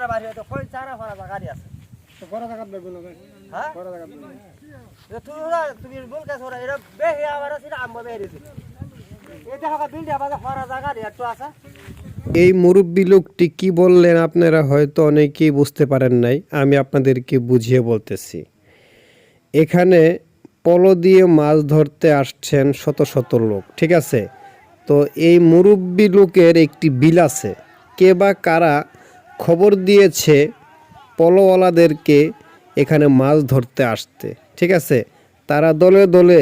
লোকটা বাড়ি হয়তো কই চারা ফারা গাড়ি আছে? বড় জায়গা দেখব না হ্যাঁ? বড় জায়গা দেখব তুমি ওরা তুমি বল কাছে ওরা এরা বেহে আবার আছে আম্ব বেরিয়েছে এটা হাকা বিল্ডি আবার ফারা জায়গা একটু আছে। এই মুরব্বী লোকটি কি বললেন আপনারা হয়তো অনেকেই বুঝতে পারেন নাই আমি আপনাদেরকে বুঝিয়ে বলতেছি। এখানে পলো দিয়ে মাছ ধরতে আসছেন শত শত লোক ঠিক আছে? তো এই মুরব্বী লোকের একটি বিল আছে। কে বা কারা খবর দিয়েছে পলোওয়ালাদেরকে এখানে মাছ ধরতে আসতে ঠিক আছে? তারা দলে দলে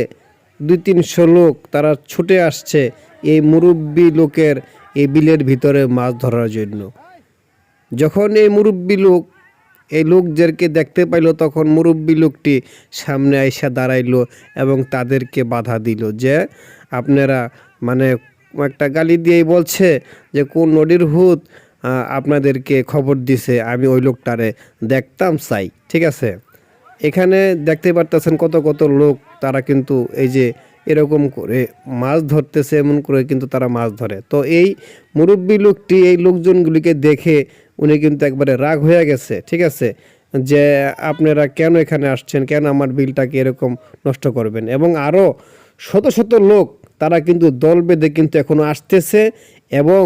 দুই তিনশো লোক তারা ছুটে আসছে এই মুরব্বী লোকের এই বিলের ভিতরে মাছ ধরার জন্য। যখন এই মুরব্বী লোক এই লোকদেরকে দেখতে পাইলো তখন মুরব্বী লোকটি সামনে আইসা দাঁড়াইলো এবং তাদেরকে বাধা দিল যে আপনারা মানে একটা গালি দিয়েই বলছে যে কোন নদীর আহ, আপনাদেরকে খবর দিছে, আমি ওই লোকটারে দেখতাম চাই, ঠিক আছে? এখানে দেখতে পারতেছেন কত কত লোক, তারা কিন্তু এই যে এরকম করে মাছ ধরতেছে, এমন করে কিন্তু তারা মাছ ধরে। তো এই মুরব্বী লোকটি, এই লোকজনগুলিকে দেখে উনি কিন্তু একবারে রাগ হয়ে গেছে, ঠিক আছে? যে আপনারা কেন এখানে আসছেন, কেন আমার বিলটাকে এরকম নষ্ট করবেন? এবং আরও শত শত লোক, তারা কিন্তু দল বেঁধে কিন্তু এখনও আসতেছে এবং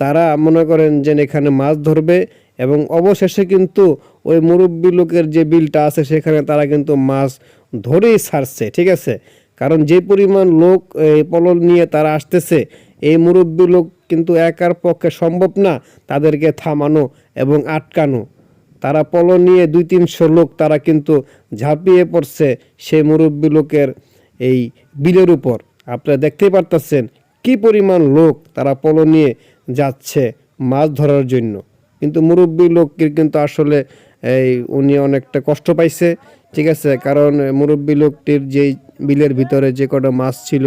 তারা মনে করেন যে এখানে মাছ ধরবে এবং অবশেষে কিন্তু ওই মুরব্বী লোকের যে বিলটা আছে সেখানে তারা কিন্তু মাছ ধরেই ছাড়ছে, ঠিক আছে? কারণ যে পরিমাণ লোক এই পলল নিয়ে তারা আসতেছে, এই মুরব্বী লোক কিন্তু একার পক্ষে সম্ভব না তাদেরকে থামানো এবং আটকানো। তারা পল নিয়ে দুই তিনশো লোক তারা কিন্তু ঝাঁপিয়ে পড়ছে সেই মুরব্বী লোকের এই বিলের উপর। আপনারা দেখতেই পারতেছেন কি পরিমাণ লোক তারা পল নিয়ে যাচ্ছে মাছ ধরার জন্য। কিন্তু মুরব্বী লোকের কিন্তু আসলে এই উনি অনেকটা কষ্ট পাইছে, ঠিক আছে? কারণ মুরব্বী লোকটির যেই বিলের ভিতরে যে কটা মাছ ছিল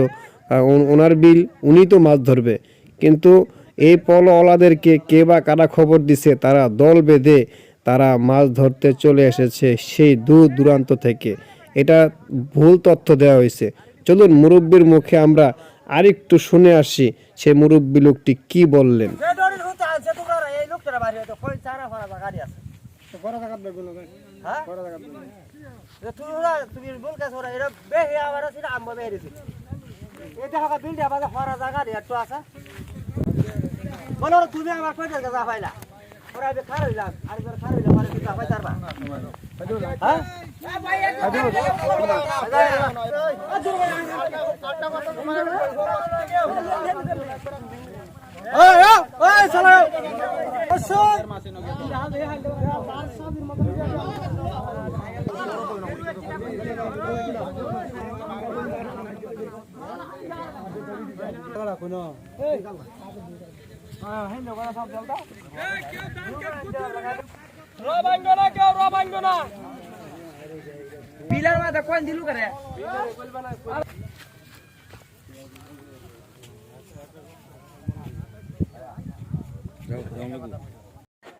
ওনার বিল, উনি তো মাছ ধরবে। কিন্তু এই পলওয়ালাদেরকে কে বা কারা খবর দিছে, তারা দল বেঁধে তারা মাছ ধরতে চলে এসেছে সেই দূর দূরান্ত থেকে। এটা ভুল তথ্য দেওয়া হয়েছে। চলুন মুরব্বীর মুখে আমরা আরেকটু শুনে আসি সে মুরব্বী লোকটি কি বললেন হ্যাঁ তুমি আমার পাইলা ওরা হইলাম আর হইলাম কিছু হ্যাঁ ওই ওই চলো বিলার মাথা কোন দিলু করে 영국